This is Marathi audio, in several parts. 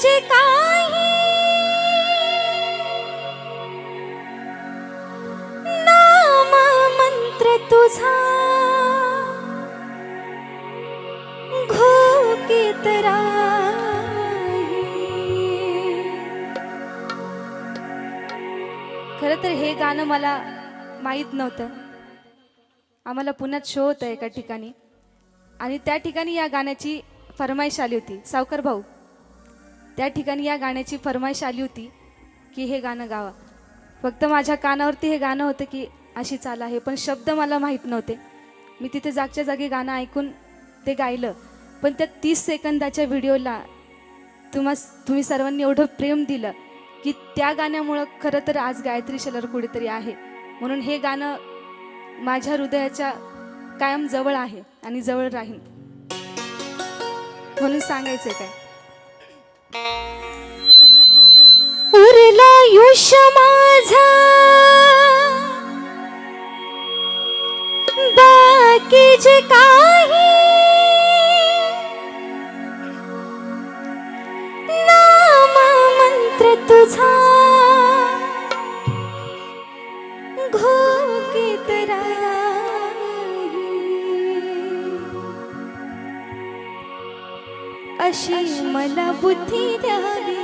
जे काही नाम मंत्र तुझा घोकीत खरं तर हे गाणं मला माहीत नव्हतं. आम्हाला पुण्यात शो होता एका ठिकाणी. आणि त्या ठिकाणी या गाण्याची फरमाईश आली होती. सावकर भाऊ त्या ठिकाणी या गाण्याची फरमाईश आली होती की हे गाणं गावा. फक्त माझ्या कानावरती हे गाणं होतं की अशी चाल आहे पण शब्द मला माहीत नव्हते. मी तिथे जागच्या जागी गाणं ऐकून ते गायलं. पण त्या तीस सेकंदाच्या व्हिडिओला तुम्हा तुम्ही सर्वांनी एवढं प्रेम दिलं की त्या गाण्यामुळं खरं तर आज गायत्री शेलर कुठेतरी आहे. म्हणून हे गाणं माझ्या हृदयाच्या कायम जवळ आहे आणि जवळ राहीन म्हणून सांगायचं काय? उरला युष माझा. बाकी जे काही नाम मंत्र तुझा अशी मला बुद्धी द्यावी.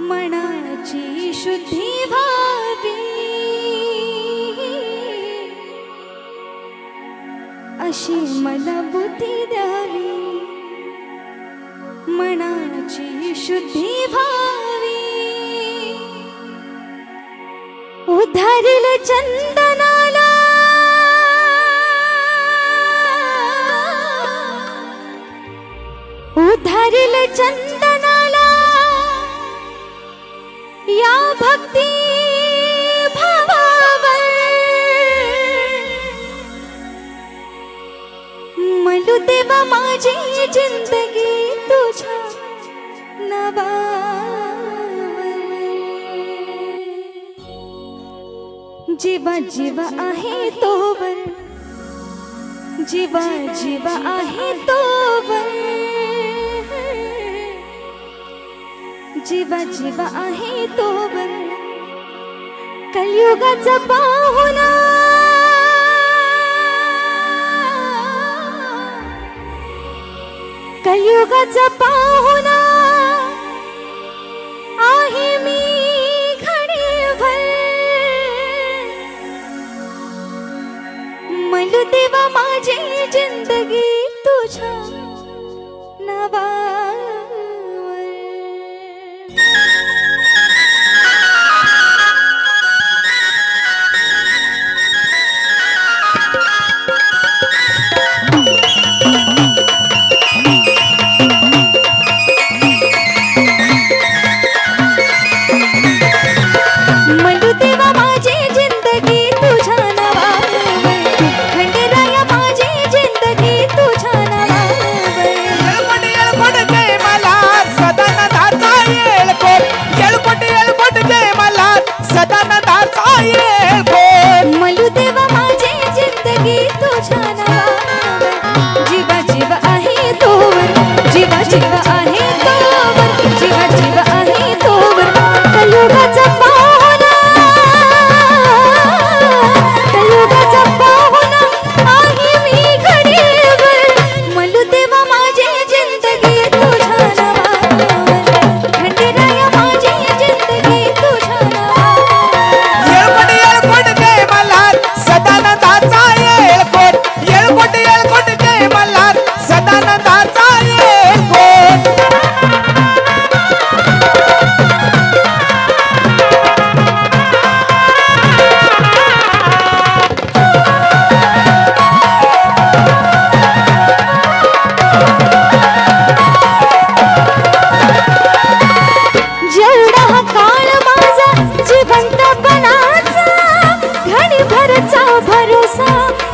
मनाची शुद्धी व्हावी. अशी मला बुद्धी द्यावी. मनाची शुद्धी व्हावी. उधारील चंदा उधारील चंदनाला. या भक्ती मलू देवा माझी जिंदगी तुझ्या नवा जीवा जीवा आहे तोवर. जीवा जीवा आहे तोवर. जीवा जीवा आहे तो बर कलियुगाचा पाहुणा. कलियुगाचा पाहुणा. आहे मी घडीभर मलू देवा माझी जिंदगी तुझ्या नवा Sabe